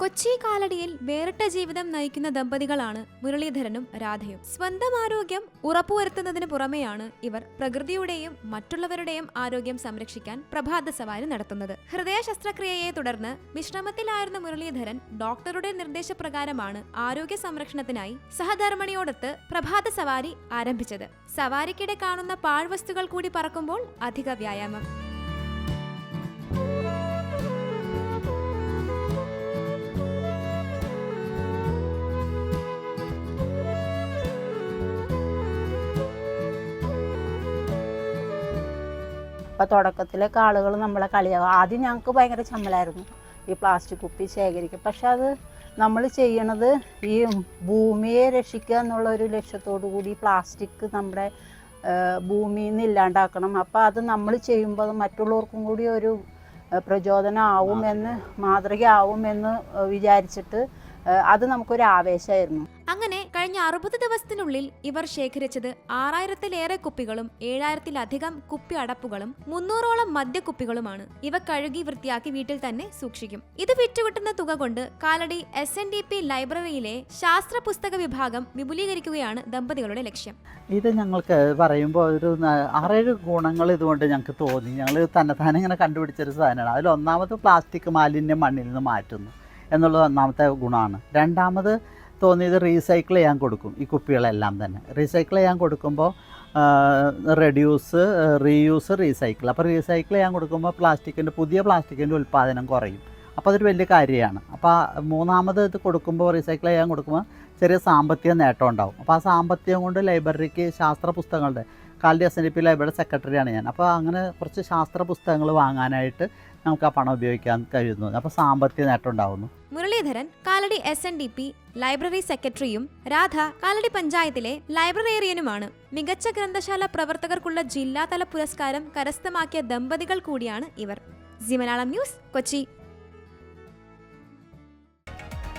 കൊച്ചി കാലടിയിൽ വേറിട്ട ജീവിതം നയിക്കുന്ന ദമ്പതികളാണ് മുരളീധരനും രാധയും. സ്വന്തം ആരോഗ്യം ഉറപ്പുവരുത്തുന്നതിന് പുറമെയാണ് ഇവർ പ്രകൃതിയുടെയും മറ്റുള്ളവരുടെയും ആരോഗ്യം സംരക്ഷിക്കാൻ പ്രഭാത സവാരി നടത്തുന്നത്. ഹൃദയ ശസ്ത്രക്രിയയെ തുടർന്ന് വിശ്രമത്തിലായിരുന്ന മുരളീധരൻ ഡോക്ടറുടെ നിർദ്ദേശപ്രകാരമാണ് ആരോഗ്യ സംരക്ഷണത്തിനായി സഹധർമ്മിണിയോടൊത്ത് പ്രഭാത സവാരി ആരംഭിച്ചത്. സവാരിക്കിടെ കാണുന്ന പാഴ്വസ്തുക്കൾ കൂടി പറക്കുമ്പോൾ അധിക വ്യായാമം. അപ്പോൾ തുടക്കത്തിലൊക്കെ ആളുകൾ നമ്മളെ കളിയാകും ആദ്യം ഞങ്ങൾക്ക് ഭയങ്കര ചമ്മലായിരുന്നു ഈ പ്ലാസ്റ്റിക് കുപ്പി ശേഖരിക്കും പക്ഷെ അത് നമ്മൾ ചെയ്യണത് ഈ ഭൂമിയെ രക്ഷിക്കുക എന്നുള്ള ഒരു ലക്ഷ്യത്തോടു കൂടി പ്ലാസ്റ്റിക് നമ്മുടെ ഭൂമിയിൽ നിന്ന് ഇല്ലാണ്ടാക്കണം. അപ്പോൾ അത് നമ്മൾ ചെയ്യുമ്പോൾ മറ്റുള്ളവർക്കും കൂടി ഒരു പ്രചോദനമാവുമെന്ന് പ്രചോദനമാവും എന്ന് മാതൃകയാവും എന്ന് ആ, വിചാരിച്ചിട്ട് അത് നമുക്കൊരു ആവേശമായിരുന്നു അങ്ങനെ കഴിഞ്ഞ അറുപത് ദിവസത്തിനുള്ളിൽ ഇവർ ശേഖരിച്ചത് ആറായിരത്തിലേറെ കുപ്പികളും ഏഴായിരത്തിലധികം കുപ്പി അടപ്പുകളും മുന്നൂറോളം മദ്യക്കുപ്പികളുമാണ്. ഇവ കഴുകി വൃത്തിയാക്കി വീട്ടിൽ തന്നെ സൂക്ഷിക്കും. ഇത് വിറ്റുകിട്ടുന്ന തുക കൊണ്ട് Kalady S N D P ലൈബ്രറിയിലെ ശാസ്ത്ര പുസ്തക വിഭാഗം വിപുലീകരിക്കുകയാണ് ദമ്പതികളുടെ ലക്ഷ്യം. ഇത് ഞങ്ങൾക്ക് പറയുമ്പോൾ ഒരു ആറേഴ് ഗുണങ്ങൾ ഇതുകൊണ്ട് ഞങ്ങൾക്ക് തോന്നി. ഞങ്ങൾ തന്നെ തന്നെ ഇങ്ങനെ കണ്ടുപിടിച്ചൊരു സാധനമാണ്. അതിൽ ഒന്നാമത് പ്ലാസ്റ്റിക് മാലിന്യം മണ്ണിൽ നിന്ന് മാറ്റുന്നു എന്നുള്ളത് ഒന്നാമത്തെ ഗുണമാണ്. രണ്ടാമത് തോന്നിയത് റീസൈക്കിൾ ചെയ്യാൻ കൊടുക്കും ഈ കുപ്പികളെല്ലാം തന്നെ. റീസൈക്കിൾ ചെയ്യാൻ കൊടുക്കുമ്പോൾ റെഡ്യൂസ് റീയൂസ് റീസൈക്കിൾ അപ്പോൾ റീസൈക്കിൾ ചെയ്യാൻ കൊടുക്കുമ്പോൾ പ്ലാസ്റ്റിക്കിന്റെ പുതിയ പ്ലാസ്റ്റിക്കിന്റെ ഉൽപ്പാദനം കുറയും. അപ്പോൾ അതൊരു വലിയ കാര്യമാണ്. അപ്പോൾ മൂന്നാമത് ഇത് കൊടുക്കുമ്പോൾ റീസൈക്കിൾ ചെയ്യാൻ കൊടുക്കുമ്പോൾ ചെറിയ സാമ്പത്തിക നേട്ടം ഉണ്ടാവും. അപ്പോൾ ആ സാമ്പത്തികം കൊണ്ട് ലൈബ്രറിക്ക് ശാസ്ത്ര പുസ്തകങ്ങളുടെ കാലി S N D P library സെക്രട്ടറിയാണ് ഞാൻ. അപ്പോൾ അങ്ങനെ കുറച്ച് ശാസ്ത്ര പുസ്തകങ്ങൾ വാങ്ങാനായിട്ട് നമുക്ക് ആ പണം ഉപയോഗിക്കാൻ കഴിയുന്നു. അപ്പോൾ സാമ്പത്തിക നേട്ടം ഉണ്ടാവുന്നു. Muraleedharan Kalady S N D P library സെക്രട്ടറിയും രാധ കാലടി പഞ്ചായത്തിലെ ലൈബ്രറിയനുമാണ് മികച്ച ഗ്രന്ഥശാല പ്രവർത്തകർക്കുള്ള ജില്ലാതല പുരസ്കാരം കരസ്ഥമാക്കിയ ദമ്പതികൾ കൂടിയാണ് ഇവർ. G Malayalam news Kochi.